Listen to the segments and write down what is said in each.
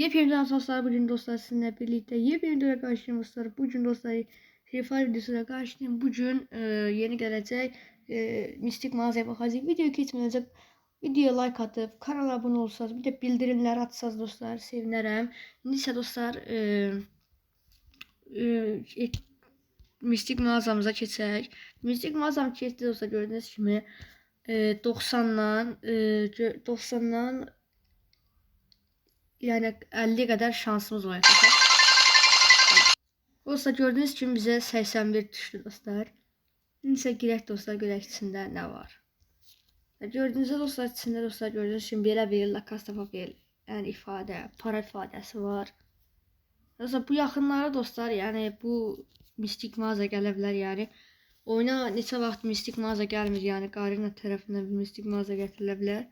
Yepyeni dostlar bugün dostlar sizinle birlikte yepyeni videoya karşıyım dostlar. Bugün dostlar Fire videosuyla karşıyım. Bugün e, yeni gelecek e, mistik mağazaya bakacağız. Video geçmeden videoya like atıp kanala abone olsanız bir de bildirimler atsanız dostlar sevinirim. Neyse dostlar e, e, e, mistik mağazamıza geçsək. Mistik mağazam keçdi dostlar gördüğünüz kimi e, 90'dan e, gö- 90'dan yani 50 kadar şansımız var arkadaşlar. Dostlar gördüğünüz gibi bize 81 düştü dostlar. Neyse girək dostlar görək içində nə var. Ya Gördüğünüzde dostlar içində dostlar gördüğünüz kimi belə bir Lacasta Papel yani ifadə, para ifadəsi var. Dostlar bu yaxınlara dostlar yani bu mistik mağaza gələ bilər yani. Oyuna neçə vaxt mistik mağaza gəlmir yəni Qarina tərəfindən bir mistik mağaza gətirilə bilər.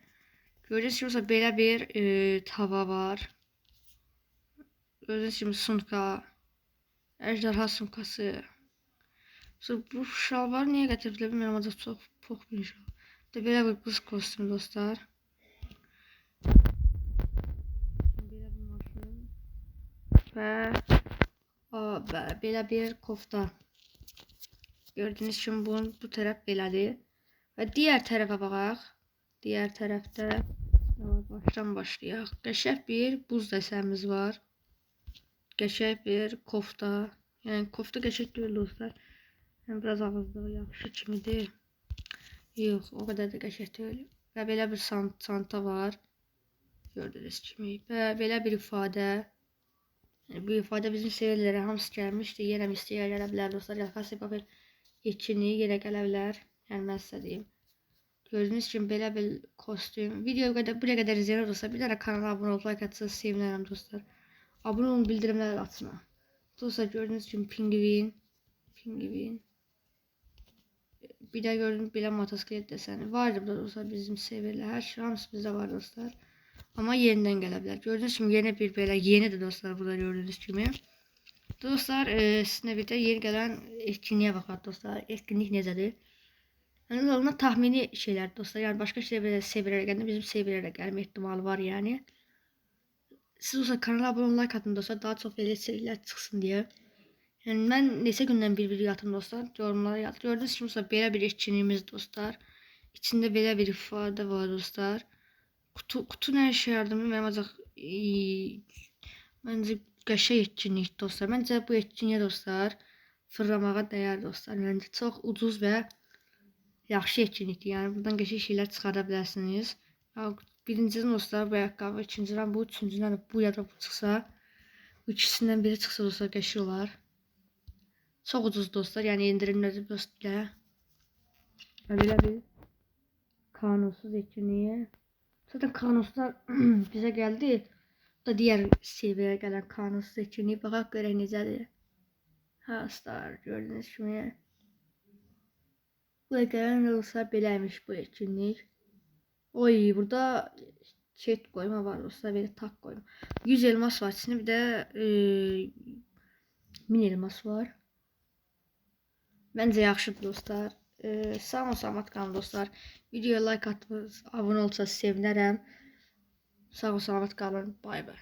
Gördüğünüz gibi mesela böyle bir e, tava var. Gördüğünüz gibi sunka. Ejderha sunkası. Mesela bu şalvar niye getirdiler bilmiyorum ama da çok çok bir şal. Bir böyle bir kız kostümü dostlar. Böyle bir maşın. Ve o, be- böyle bir kofta. Gördüğünüz gibi bu, bu taraf belədir. Və diğer tarafa baxaq. Diğer var? baştan başlayaq. Qəşəng bir buz dəsəmiz var. Qəşəng bir kofta. Yəni kofta qəşəng deyil dostlar. Yəni biraz ağızlığı yaxşı kimidir. Yox, o qədər də qəşəng deyil. Və belə bir çanta var. Gördüyünüz kimi. Və belə bir ifadə. Yəni bu ifadə bizim seviyelərə hamısı gəlmişdi. Yenə mistiyə gələ bilər dostlar. Yaxası papel yetkinliyi yenə gələ bilər. Yəni. Gördüğünüz için böyle bir kostüm. Videoyu kadar buraya kadar izleyen olursa bir tane kanala abone olup like atsanız sevinirim dostlar. Abone olun bildirimler atın. Dostlar gördüğünüz gibi pingvin. Pingvin. Bir de gördüğünüz bile motosiklet deseni. Vardı burada dostlar bizim seviyeler. Her şey hamısı bizde var dostlar. Ama yeniden gelebilir. Gördüğünüz gibi yeni bir böyle yeni de dostlar burada gördüğünüz gibi. Dostlar e, sizinle birlikte yeni gelen etkinliğe bakalım dostlar. Etkinlik nedir? Yani onlar tahmini şeyler dostlar. Yani başka şeylere seviyelere geldi. Bizim seviyelere gelme ihtimali var yani. Siz olsa kanala abone like atın dostlar. Daha çok böyle seriler çıksın diye. Yani ben neyse günden bir video atın dostlar. Yorumlara yaz. Gördüğünüz gibi mesela böyle bir etkinliğimiz dostlar. İçinde böyle bir ifade var dostlar. Kutu, kutu ne işe yardım bilmiyorum. Ancak eee, bence qəşəng etkinlik dostlar. Bence bu etkinliğe dostlar fırlamağa değer dostlar. Bence çok ucuz ve yaxşı etkinlikdir. Yəni buradan qəşəng şeylər çıxara bilərsiniz. Ya, Birincisi dostlar bu ayaqqabı, ikinciden bu, üçüncüdən də bu ya da bu çıxsa, ikisindən biri çıxsa dostlar qəşəng olar. Çox ucuz dostlar, yəni endirimləri dostlar. Belə bir kanunsuz etkinliği. Zaten kanunsuzlar bizə gəldi. Bu da diğer seviyeye gelen kanunsuz etkinliği. Baxaq görək necədir. Ha, star gördüğünüz kimi. Bu da gelen olsa beləmiş bu etkinlik. Oy burada chat koyma var olsa böyle tak koyma. 100 elmas var içinde bir de e, 1000 elmas var. Bence yaxşıdır dostlar. E, sağ olun salamat qalın dostlar. Videoya like atıb abone olsanız sevinərəm. Sağ olun salamat qalın. Bay bay.